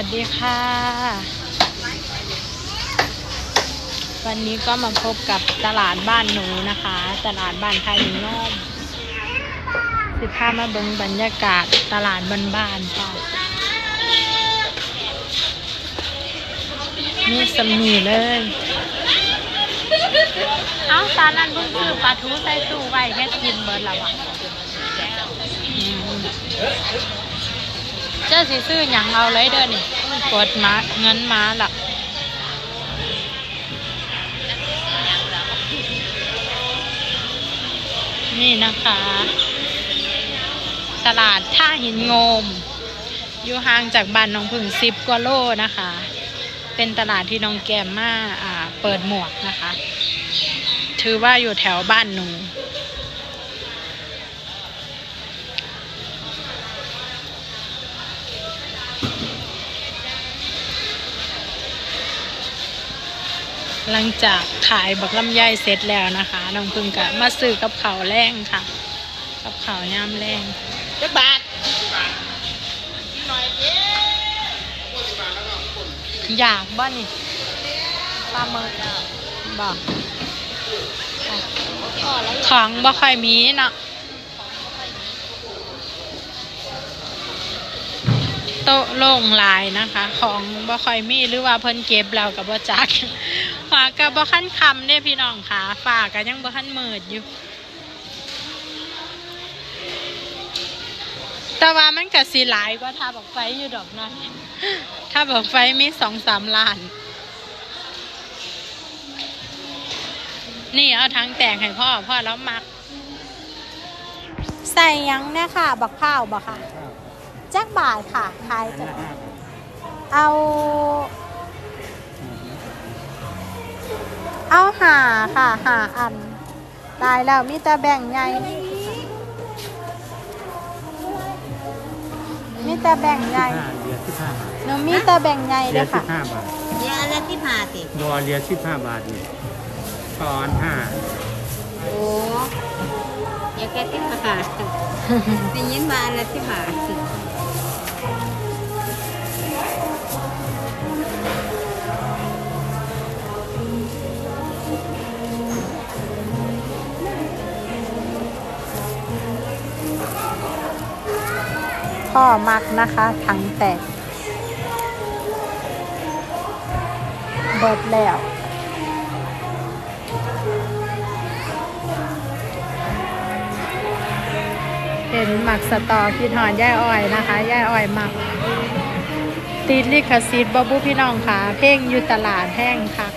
วัสดีค่ะ วันนี้ก็มาพบกับตลาดบ้านหนูนะคะ ตลาดบ้านไทยโน้มสิพามาเบิงบรรยากาศตลาดบ้านๆค่ะนี่สมีเลย เอาตาลันเพิ่งซื้อปลาทูใส่ตู้ไว้แค่กินเบิร์ดแล้วอะ อืมเจ้าสิซื้อหยังเอาเลยเด้อนี่กดมาเงินมาละนี่นะคะ ตลาดท่าหินงม อยู่ห่างจากบ้านน้องพึ่งสิบกว่าโลนะคะ เป็นตลาดที่น้องแกมมาอ่าเปิดหมวกนะคะ ถือว่าอยู่แถวบ้านหนู หลังจากขายบักลำไยเสร็จแล้วนะคะน้องพึ่งกะมาซื้อกับเขาวแรงค่ะ กับเขาวย่ามแรงจักบาทอยากบ้านี่ปลาเมิดบอกของบ่ค่อยมีเนาะ โต๊ะโล่งลายนะคะ ของบ่คอยมีหรือว่าเพิ่นเก็บแล้วกับบ่จักฝากกับบ่คันคำเนี่ยพี่น้องค่ะฝากกันยังบ่คันเมืดอยู่ แต่ว่ามันก็สิหลายกว่าถ้าบอกไฟอยู่ดอกเนาะถ้าบอกไฟมีสองสามล้าน นี่เอาทั้งแตกให้พ่อพ่อแล้วมัก ใส่ยังเนี่ยค่ะ บักข้าวบักค่ะ แจ็คบาทค่ะขายจะเอา เอาหาค่ะหาอัน ตายแล้วมีแต่แบ่งใหญ่มีแต่แบ่งใหญ่ห้าเรียสิบห้าบาทหนูมีแต่แบ่งใหญ่เรีเลยยสิค่ะ บห้าบาทเดี๋ยวอะไรที่ผ่าติยอเรียสิบห้าบาทนี่ตอนห้าโอ้เดี๋ยวแกที่ผ่าเป็นยินมาอะไรที่ผ่า พ่อมักนะคะถังแตก เบิดแล้วเห็นหมักสตอพี่ถอนย่ายอ้อยนะคะย่ายอ้อยหมักติดลิขสิทธิ์บบุพี่น้องค่ะ เพ่งอยู่ตลาดแห้งค่ะ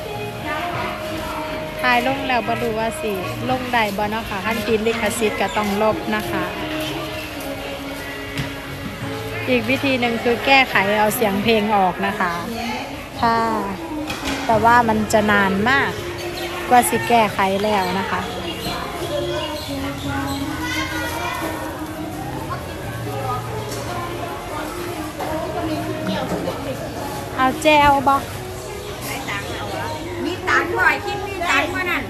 ทายลงแล้วบรู้ว่าสิลงได้บ่เนาะค่ะขั้นติดลิขสิทธิ์ก็ต้องลบนะคะ อีกวิธีหนึ่งคือแก้ไขเอาเสียงเพลงออกนะคะ ค่ะ แต่ว่ามันจะนานมากกว่าสิแก้ไขแล้วนะคะเอาแจวบอมีตังค์บ่อยคิดมีตังค์มานั่น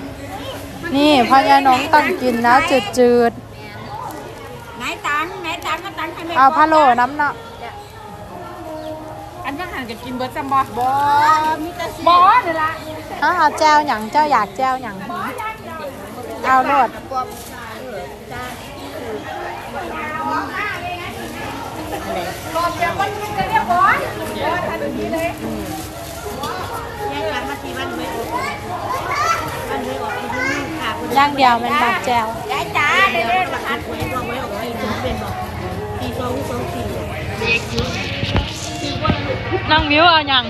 นี่พอยาน้องต้องกินนะจืด เอาพะโล้น้ำเนาะอันว่าหันกับกินเบิร์ดจำบ่บ่มีแต่บอนี่ละเอาเอาแจวหยังเจ้าอยากแจวหยังเอาโลดบอกจะมันกินกันเนี่ยบอสบอสทันทีเลยแยกกันมาทีวันไม่ออกวันไม่ออกอีกนิดค่ะอย่างเดียวมันบักแจว ยายจ๋าเด็กๆมาคัดไว้บอก น้องวิวเอาหยัง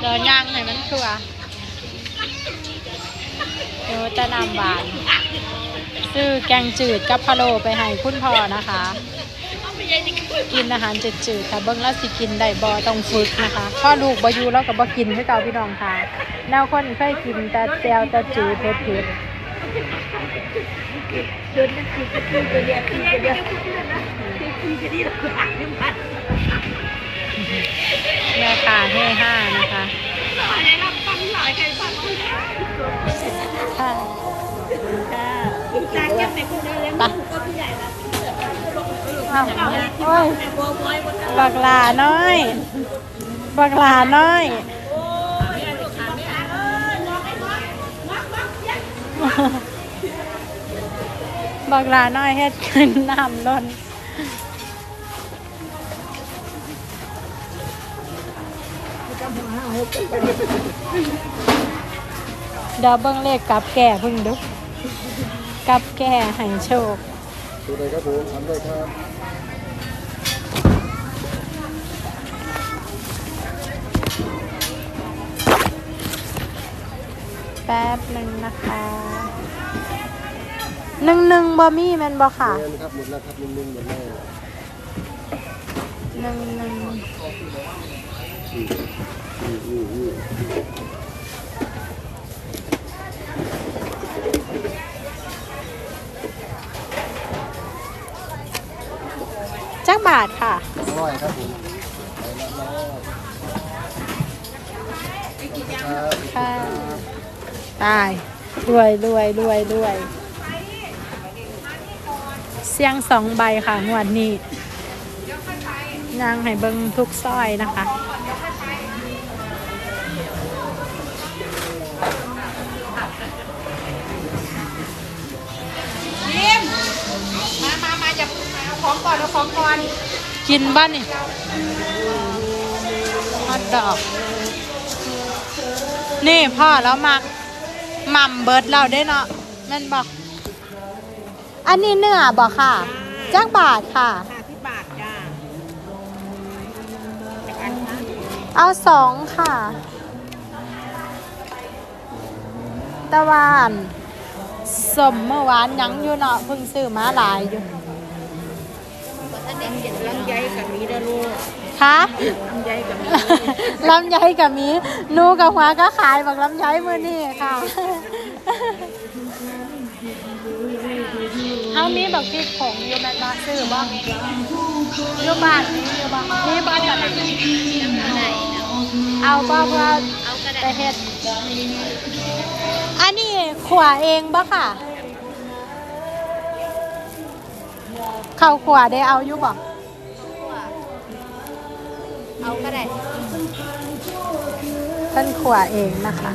เดี๋ยวย่างให้มันชัวเดี๋ยวจะนำบาน ซื้อแกงจืดกับพะโลไปให้คุณพ่อนะคะ กินอาหารจืดๆค่ะเบิ้งแล้วสิกินได้บ่ต้องฝึกนะคะพ่อลูกบอยูแล้วก็บ่กินคือเก่าพี่น้องค่ะแนวคนเคยกินแต่แจวแต่จืดเผ็ดเดินจะกินจะกินจะเดียวกินจะเดียวกินจะดีแล้ว ห้านะคะอะไรรับฟังหลายใครฟังค่ะจางยังไม่คนเดียวเลยมึงก็ผู้ใหญ่ละอ้าวโอ้ยบัวบอยบนบักหลาน้อยบักหลาน้อยบักหลาน้อยเฮ็ดขึ้นน้ำล้น ดี๋ยวเบิ่งเลขกลับแก่เพิ่งดูกลับแก่ให้โชคดูเลยครับผมทำเลยครับแป๊บหนึ่งนะคะหนึ่งหนึ่งบอมี่แมนบอค่ะเงินครับหมดแล้วครับนุ่มๆหมดแล้วหนึ่งหนึ่งอืมอืมอืม จักบาทค่ะ ร้อยครับผมไปละร้อยครับค่ะ ตายรวยรวยรวยรวย เสียงสองใบค่ะงวดนี้ นางให้เบิงทุกซอยนะคะมามามาจะเอาของก่อนเอาของก่อนกินบ้านนี่ฮอตดอก นี่พ่อแล้วมักหม่ำเบิร์ดเราได้เนาะแม่นบอก อันนี้เนื้อบอกค่ะจักบาทค่ะ ห้าสิบบาทจ้าจากอันนะ เอาสองค่ะ ตะวันสมเมื่อวานยังอยู่เนาะเพิ่งซื้อมาหลายอยู่ลำไยกับมีเด้อลูกคะลำไยกับมีลำไยกับหมีหนูกับหัวก็ขายบักลำไยมือนี่ค่ะ เขามีแบักพริกผงยูแมนมาซื้อบ้างยูบ้านนี้ยูบ้างมีบ้านกันนเอาบ้าเพื่อไปเฮ็ดอันนี้ขวาเองบ่ค่ะ เข้าขวาได้เอาอยู่บ่เอาก็ได้เพิ่นขวาเองนะคะ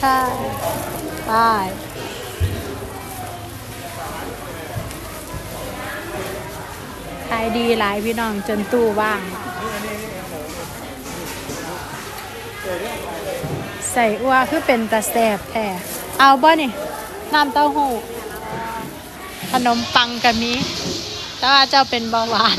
ใช่ไปขายดีหลายพี่น้องจนตู้ว่าง ใส่อัวคือเป็นตาแสบแท้เอาบ่นี่น้ำเต้าหู้ขนมปังกะมีแต่ว่าเจ้าเป็นเบาหวาน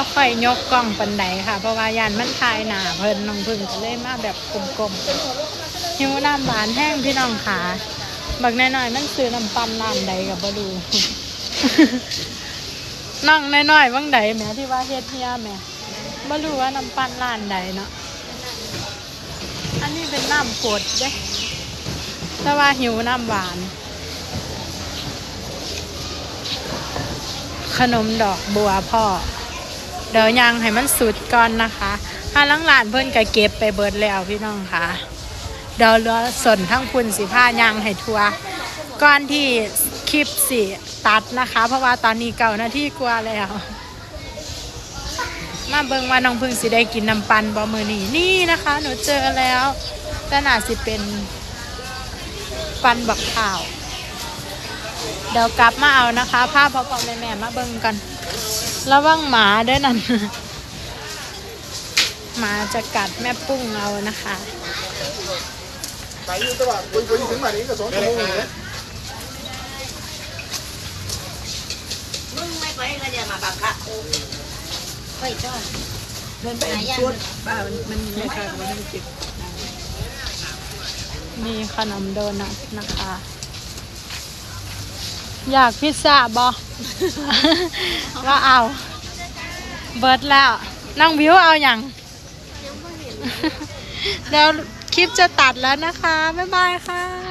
บ่ค่อยยกกล้องปันไดค่ะ เพราะว่ายานมันทายหนาเพิ่นน้องพึ่งก็เลยมาแบบกลมๆหิวน้ำหวานแห้งพี่น้องขาบักน้อยๆมันซื้อน้ำปั่นร้านใดกับบ่ดูน้องน้อยๆว่างใดแหม่ที่ว่าเฮ็ดเฮียแหม่บ่รู้ว่าน้ำปั่นร้านใดเนาะอันนี้เป็นน้ำกดเด้แต่ว่าหิวน้ำหวาน ขนมดอกบัวพ่อ เดี๋ยวยังให้มันสุดก่อนนะคะถ้าลังหลานเพื่อนก็เก็บไปเบิดแล้วพี่น้องค่ะ เดี๋ยวเหลือสนทั้งคุณสิผ้ายางให้ทัวก่อนที่คลิปสิตัดนะคะ เพราะว่าตอนนี้เก่านาที่กว่าแล้ว มาเบิ่งว่าน้องพึ่งสิได้กินน้ำปันบอมือนี่นี่นะคะ หนูเจอแล้วแต่น่าสิเป็นปันบักข่าว เดี๋ยวกลับมาเอานะคะ ภาพพ่อพ่อแม่แม่มาเบิ่งกัน ระวังหมาด้วยนั่นหมาจะกัดแม่ปุ้งเอานะคะไปอยู่ตลอดคุยคุยถึงแบบนี้ก็สองชั่วโมงเลยมึงไม่ไปก็จะมาบังคับกูไปจ้อนเดินไปชวนป้ามันมันไม่ค่อยมันไม่จิบมีขนมโดนัทนะคะ อยากพิซซ่าบอ ก็เอา เบิร์ดแล้วน้องวิวเอาอย่างเดี๋ยวคลิปจะตัดแล้วนะคะ บ๊ายบายค่ะ